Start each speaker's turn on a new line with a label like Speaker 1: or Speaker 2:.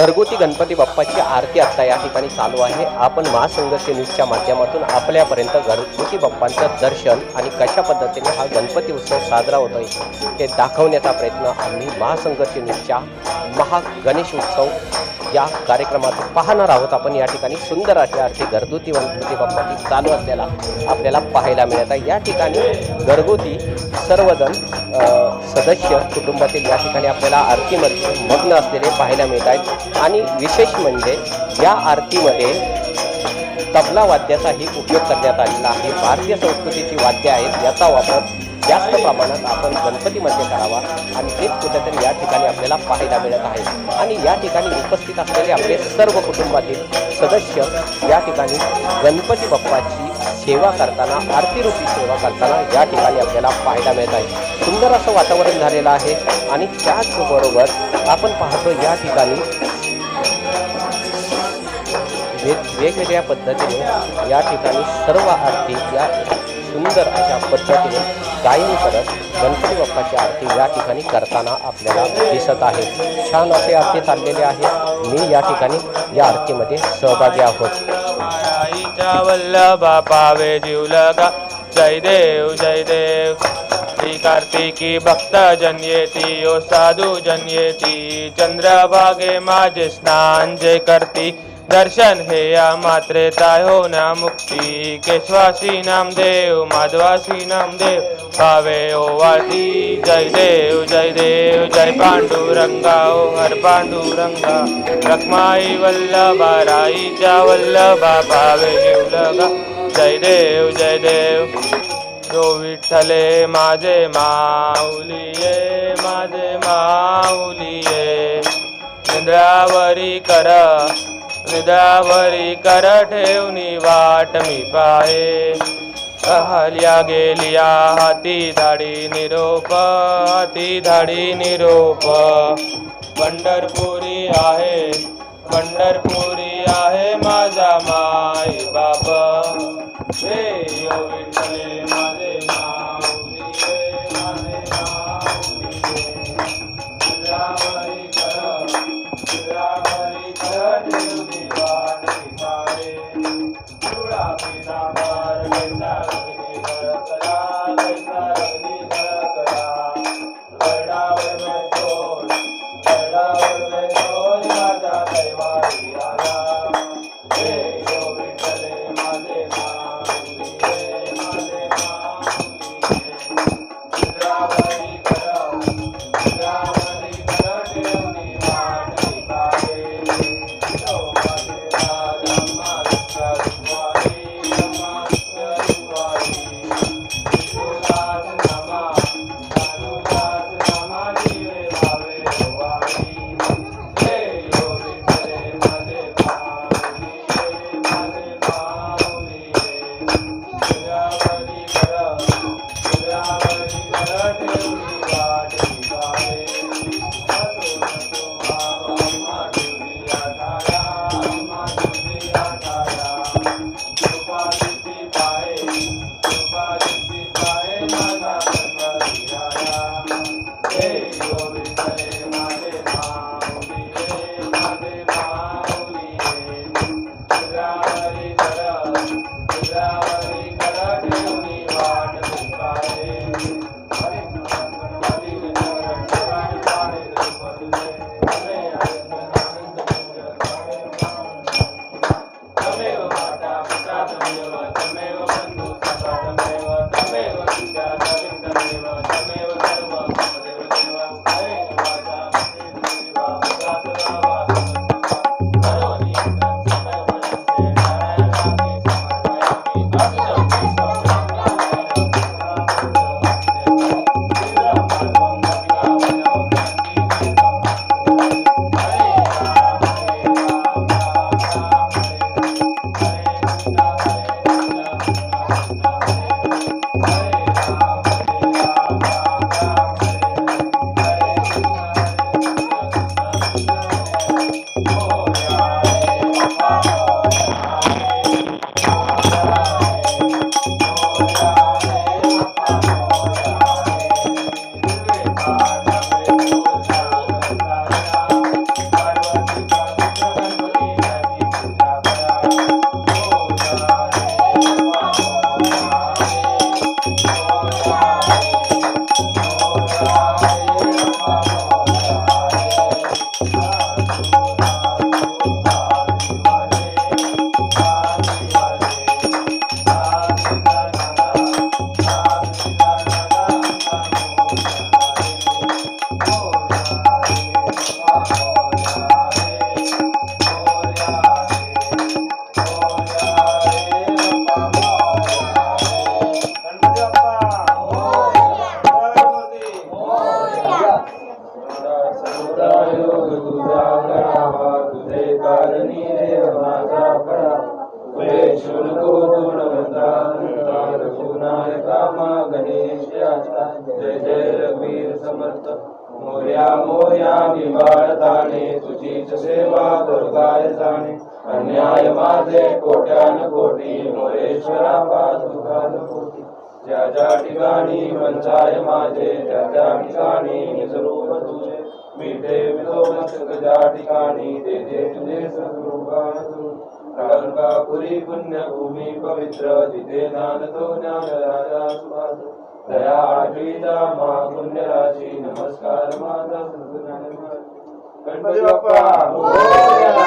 Speaker 1: घरगुती गणपती बाप्पाची आरती आत्ता या ठिकाणी चालू आहे. आपण महासंघर्ष न्यूजच्या माध्यमातून आपल्यापर्यंत घरगुती बाप्पांचं दर्शन आणि कशा पद्धतीने हा गणपती उत्सव साजरा होतोय हे दाखवण्याचा प्रयत्न आम्ही महासंघर्ष न्यूजच्या महागणेश उत्सव या कार्यक्रमात पाहणार आहोत. आपण या ठिकाणी सुंदर अशी आरती घरगुती गणपती बाप्पाची चालू असलेला आपल्याला पाहायला मिळत आहे. या ठिकाणी घरगुती सर्वजण सदस्य कुटुंबातील या ठिकाणी आपल्याला आरतीमध्ये मग्न असलेले पाहायला मिळत आहेत. आणि विशेष म्हणजे या आरतीमध्ये तबला वाद्याचाही उपयोग करण्यात आलेला आहे. भारतीय संस्कृतीची वाद्य आहेत याचा वापर जास्त प्रमाणात आपण गणपतीमध्ये करावा आणि तेच कुठेतरी या ठिकाणी आपल्याला पाहायला मिळत आहे. आणि या ठिकाणी उपस्थित असलेले आपले सर्व कुटुंबातील सदस्य या ठिकाणी गणपती बाप्पाची सेवा करताना आरतीरूपी सेवा करताना या ठिकाणी आपल्याला पाहायला मिळत आहे. सुंदर असं वातावरण झालेलं आहे आणि त्याचबरोबर आपण पाहतो या ठिकाणी वेगवेगळ्या पद्धतीने या ठिकाणी सर्व आरती या सुंदर अशा पद्धतीने गायन करत गणपती बाप्पाची आरती या ठिकाणी करताना आपल्याला दिसत आहे. छान असे आरती चाललेले आहे. मी या या आरतीमध्ये सहभागी आहोत.
Speaker 2: वल्लभा पावे जीवलगा. जय देव जय देव. श्री कार्तिकी भक्त जन्येती ओ साधू जन्येती चंद्रभागे माझे स्नान जे करती. दर्शन हे या मात्रे ताय ना मुक्ती। केशवासी नामदेव, माधवासी नामदेव। भावे ओ वाटी जय देव जय देव, जय पांडुरंगा, ओ हर पांडुरंगा। रखमाई वल्लभा राईच्या वल्लभा भावे जीवलगा जय देव जय देव। जो विठ्ठले माझे माऊलिये माझे माऊलिये निद्रावरी कर। निद्रावरी कर ठेवनी वाट मी पाहे अहल्या गेलिया, हाती धाडी निरोप, हाती धाडी निरोप। पंढरपुरी आहे पंढरपुरी आहे माझा माय बाप। हे यो विठ्ठले, माझे हे माझे माऊली तुझे कारणी देव माझा पडा तुझे शुल्क गुणवंता रघुनायका मा गणेश जय जय रघुवीर समर्थ मोर्या मोर्या निवाळताने तुझीच सेवा दुर्गाय जाणे अन्याय माझे कोट्यान कोटी मोरेश्वरा पादुकाल कोटी ज्या ठिकाणी वंचाय माझे त्या त्या ठिकाणी तुझे मिठे विलो मस्तक ज्या ठिकाणी ते जे तुझे सद्रूपा अलंकापुरी पुण्यभूमी पवित्र जिथे ज्ञानतो ज्ञान राजा सुभाष दया आठवीचा मा पुण्य राशी नमस्कार माझा. गणपती बाप्पा मोरया.